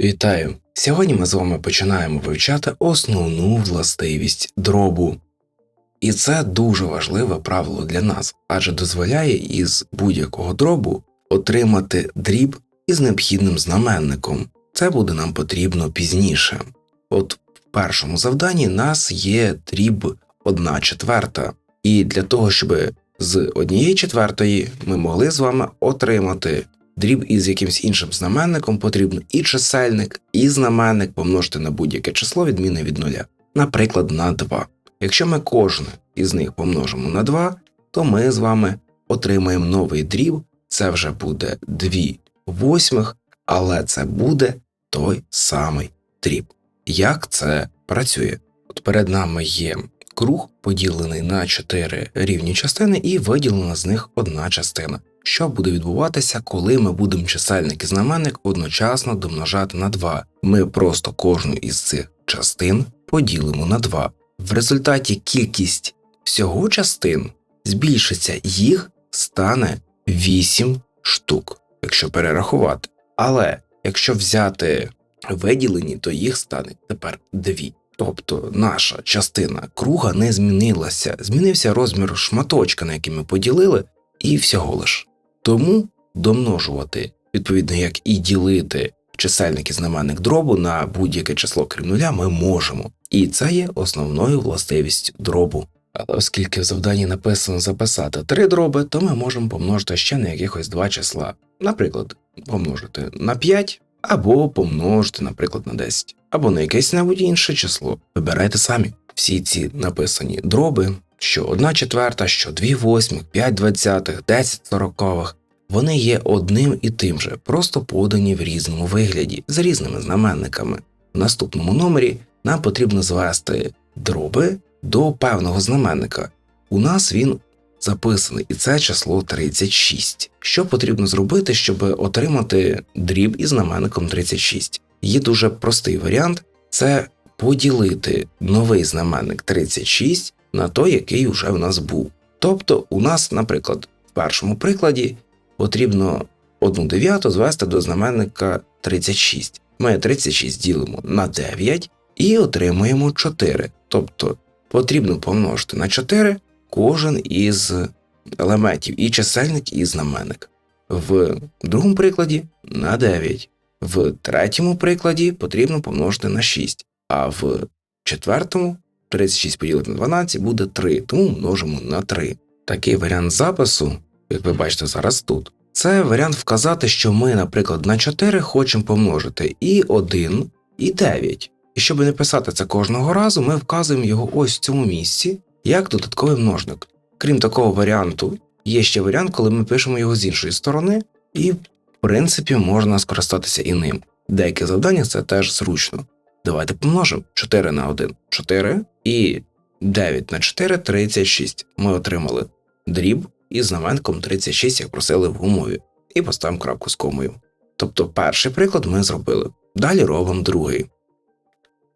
Вітаю! Сьогодні ми з вами починаємо вивчати основну властивість дробу. І це дуже важливе правило для нас, адже дозволяє із будь-якого дробу отримати дріб із необхідним знаменником. Це буде нам потрібно пізніше. От в першому завданні нас є дріб 1 четверта, і для того, щоб з однієї четвертої ми могли з вами отримати дріб із якимось іншим знаменником, потрібно і чисельник, і знаменник помножити на будь-яке число відмінне від нуля, наприклад, на 2. Якщо ми кожне із них помножимо на 2, то ми з вами отримаємо новий дріб, це вже буде 2 восьмих, але це буде той самий дріб. Як це працює? От перед нами є круг, поділений на 4 рівні частини, і виділена з них одна частина. Що буде відбуватися, коли ми будемо чисельник і знаменник одночасно домножати на 2? Ми просто кожну із цих частин поділимо на 2. В результаті кількість всього частин збільшиться, їх стане 8 штук, якщо перерахувати. Але якщо взяти виділені, то їх стане тепер 2. Тобто наша частина круга не змінилася, змінився розмір шматочка, на який ми поділили, і всього лиш. Тому домножувати, відповідно, як і ділити чисельник і знаменник дробу на будь-яке число крім нуля, ми можемо. І це є основною властивістю дробу. Але оскільки в завданні написано записати три дроби, то ми можемо помножити ще на якихось два числа. Наприклад, помножити на 5 або помножити, наприклад, на 10, або на якесь небудь інше число. Вибирайте самі. Всі ці написані дроби, що 1 четверта, що 2 восьмих, 5 двадцятих, 10 сорокових, вони є одним і тим же, просто подані в різному вигляді, з різними знаменниками. В наступному номері нам потрібно звести дроби до певного знаменника. У нас він записаний, і це число 36. Що потрібно зробити, щоб отримати дріб із знаменником 36? Є дуже простий варіант це поділити новий знаменник 36 на той, який вже в нас був. Тобто, у нас, наприклад, в першому прикладі потрібно 1 дев'яту звести до знаменника 36. Ми 36 ділимо на 9 і отримуємо 4. Тобто потрібно помножити на 4 кожен із елементів і чисельник, і знаменник. В другому прикладі на 9. В третьому прикладі потрібно помножити на 6, а в четвертому 36 поділити на 12 буде 3, тому множимо на 3. Такий варіант запису, як ви бачите зараз тут, це варіант вказати, що ми, наприклад, на 4 хочемо помножити і 1, і 9. І щоб не писати це кожного разу, ми вказуємо його ось в цьому місці як додатковий множник. Крім такого варіанту, є ще варіант, коли ми пишемо його з іншої сторони, і, в принципі, можна скористатися і ним. Деякі завдання це теж зручно. Давайте помножимо 4 на 1 4 і 9 на 4 36. Ми отримали дріб із знаменком 36, як просили в умові, і поставимо крапку з комою. Тобто перший приклад ми зробили. Далі робимо другий.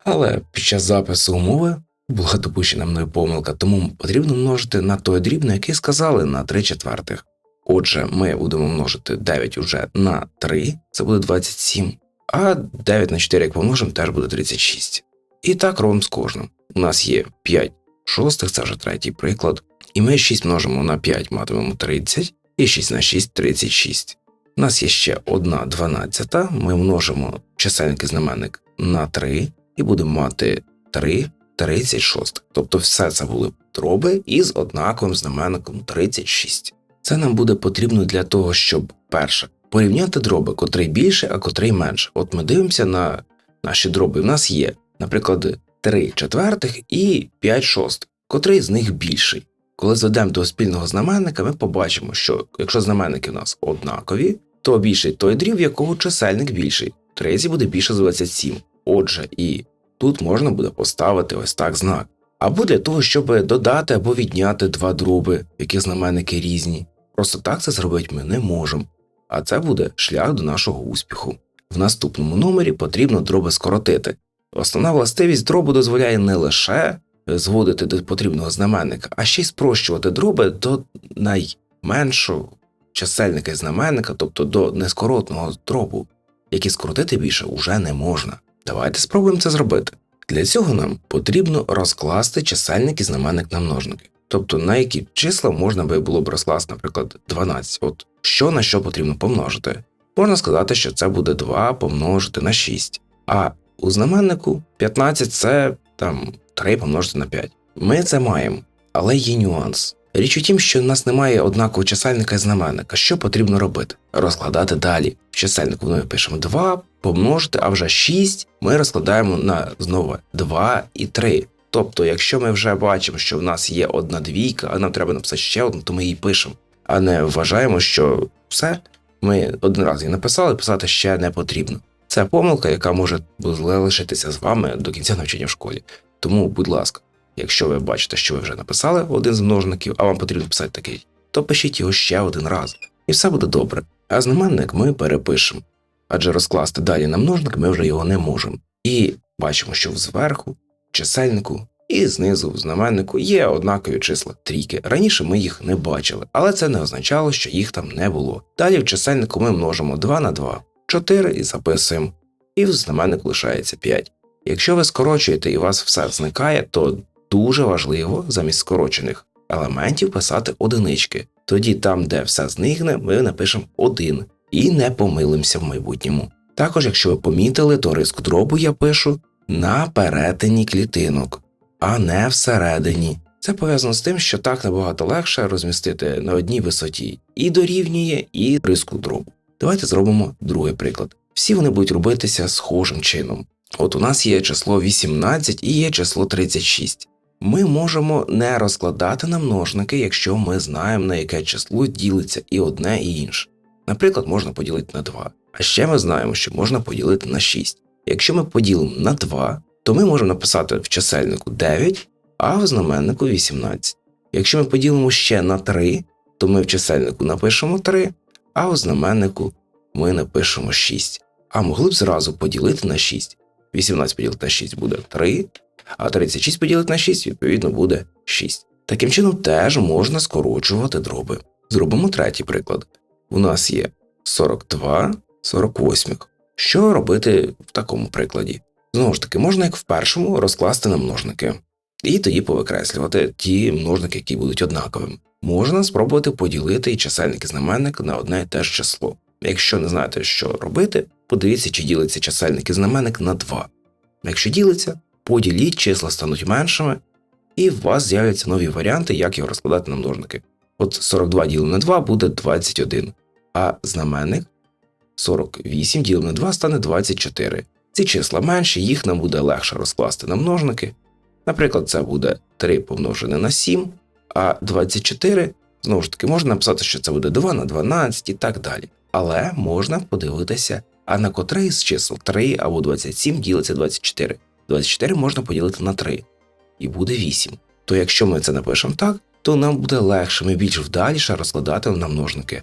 Але під час запису умови була допущена мною помилка, тому потрібно множити на той дріб, на який сказали на 3 четвертих. Отже, ми будемо множити 9 уже на 3, це буде 27, а 9 на 4, як помножимо, теж буде 36. І так робимо з кожним. У нас є 5 шостих, це вже третій приклад. І ми 6 множимо на 5, матимемо 30, і 6 на 6 36. У нас є ще 1 12, ми множимо чисельник і знаменник на 3, і будемо мати 3 36. Тобто все це були дроби із однаковим знаменником 36. Це нам буде потрібно для того, щоб перше порівняти дроби, котрий більше, а котрий менше. От ми дивимося на наші дроби. У нас є, наприклад, 3 четвертих і 5 шостих, котрий з них більший. Коли зведемо до спільного знаменника, ми побачимо, що якщо знаменники у нас однакові, то більший той дріб, якого чисельник більший. Третій буде більше за 27. Отже, і тут можна буде поставити ось так знак. Або для того, щоб додати або відняти два дроби, які знаменники різні. Просто так це зробити ми не можемо. А це буде шлях до нашого успіху. В наступному номері потрібно дроби скоротити. Основна властивість дробу дозволяє не лише зводити до потрібного знаменника, а ще й спрощувати дроби до найменшого чисельника знаменника, тобто до нескоротного дробу. які скоротити більше уже не можна. Давайте спробуємо це зробити. Для цього нам потрібно розкласти чисельник і знаменник на множники. Тобто на які числа можна би було б розкласти, наприклад, 12. От що на що потрібно помножити. Можна сказати, що це буде 2 помножити на 6. А у знаменнику 15 це там 3 помножити на 5. Ми це маємо, але є нюанс. Річ у тім, що в нас немає однакового чисельника і знаменника. Що потрібно робити? Розкладати далі. В чисельнику ми пишемо 2, помножити, а вже 6 ми розкладаємо на знову 2 і 3. Тобто, якщо ми вже бачимо, що в нас є одна двійка, а нам треба написати ще одну, то ми її пишемо, а не вважаємо, що все, ми один раз її написали, писати ще не потрібно. Це помилка, яка може залишитися з вами до кінця навчання в школі. Тому, будь ласка, якщо ви бачите, що ви вже написали один з множників, а вам потрібно писати такий, то пишіть його ще один раз, і все буде добре. А знаменник ми перепишемо. Адже розкласти далі на множник ми вже його не можемо. І бачимо, що зверху, чисельнику і знизу в знаменнику є однакові числа трійки. Раніше ми їх не бачили, але це не означало, що їх там не було. Далі в чисельнику ми множимо 2 на 2, 4 і записуємо, і в знаменнику лишається 5. Якщо ви скорочуєте і у вас все зникає, то дуже важливо замість скорочених елементів писати одинички. Тоді там, де все зникне, ми напишемо 1 і не помилимося в майбутньому. Також, якщо ви помітили, то риску дробу я пишу на перетині клітинок, а не всередині. Це пов'язано з тим, що так набагато легше розмістити на одній висоті і дорівнює, і риску дробу. Давайте зробимо другий приклад. Всі вони будуть робитися схожим чином. От у нас є число 18 і є число 36. Ми можемо не розкладати на множники, якщо ми знаємо, на яке число ділиться і одне, і інше. Наприклад, можна поділити на 2. А ще ми знаємо, що можна поділити на 6. Якщо ми поділимо на 2, то ми можемо написати в чисельнику 9, а в знаменнику 18. Якщо ми поділимо ще на 3, то ми в чисельнику напишемо 3, а в знаменнику ми напишемо 6. А могли б зразу поділити на 6. 18 поділити на 6 буде 3, а 36 поділити на 6, відповідно, буде 6. Таким чином теж можна скорочувати дроби. Зробимо третій приклад. У нас є 42 48. Що робити в такому прикладі? Знову ж таки, можна як в першому розкласти на множники, і тоді повикреслювати ті множники, які будуть однаковими. Можна спробувати поділити і чисельник і знаменник на одне і те ж число. Якщо не знаєте, що робити, подивіться, чи ділиться чисельник і знаменник на 2. Якщо ділиться, поділіть, числа стануть меншими, і у вас з'являться нові варіанти, як його розкладати на множники. От 42 ділимо на 2 буде 21, а знаменник 48 ділимо на 2 стане 24. Ці числа менші, їх нам буде легше розкласти на множники. Наприклад, це буде 3 помножене на 7, а 24, знову ж таки, можна написати, що це буде 2 на 12 і так далі. Але можна подивитися, а на котрий з чисел 3 або 27 ділиться 24. 24 можна поділити на 3, і буде 8. То якщо ми це напишемо так, то нам буде легше, ми більш вдаліше розкладати на множники.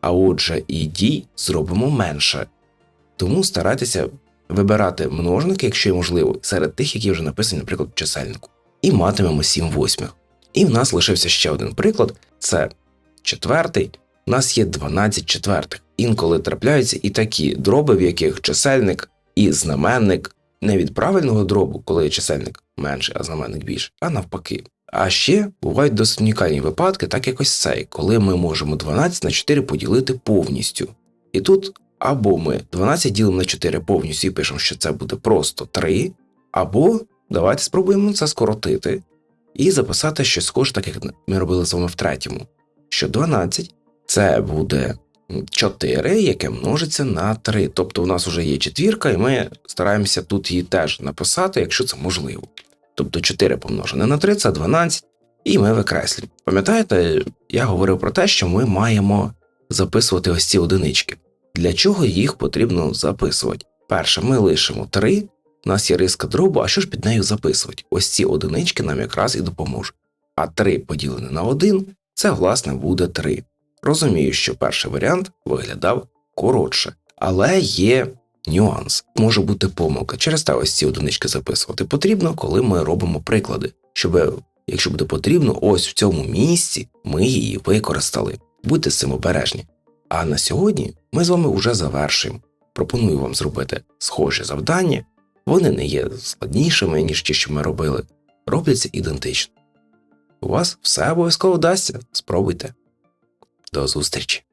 А отже, і дій зробимо менше. Тому старайтеся вибирати множники, якщо є можливо, серед тих, які вже написані, наприклад, в чисельнику. І матимемо 7 восьмих. І в нас лишився ще один приклад: це четвертий. У нас є 12 четвертих. Інколи трапляються і такі дроби, в яких чисельник і знаменник не від правильного дробу, коли чисельник менший, а знаменник більший, а навпаки. А ще бувають досить унікальні випадки, так як ось цей, коли ми можемо 12 на 4 поділити повністю. І тут або ми 12 ділимо на 4 повністю і пишемо, що це буде просто 3, або давайте спробуємо це скоротити і записати щось схоже, так як ми робили з вами в третьому. Що 12 це буде 4, яке множиться на 3. Тобто у нас вже є четвірка, і ми стараємося тут її теж написати, якщо це можливо. Тобто 4 помножене на 3 це 12, і ми викреслюємо. Пам'ятаєте, я говорив про те, що ми маємо записувати ось ці одинички. Для чого їх потрібно записувати? Перше, ми лишимо 3, у нас є риска дробу, а що ж під нею записувати? Ось ці одинички нам якраз і допоможуть. А 3 поділене на 1 це, власне, буде 3. Розумію, що перший варіант виглядав коротше, але є нюанс. Може бути помилка. Через те ось ці одинички записувати потрібно, коли ми робимо приклади, щоб, якщо буде потрібно, ось в цьому місці ми її використали. Будьте з цим обережні. А на сьогодні ми з вами вже завершуємо. пропоную вам зробити схожі завдання. Вони не є складнішими, ніж ті, що ми робили, робляться ідентично. У вас все обов'язково вдасться. Спробуйте. До зустрічі!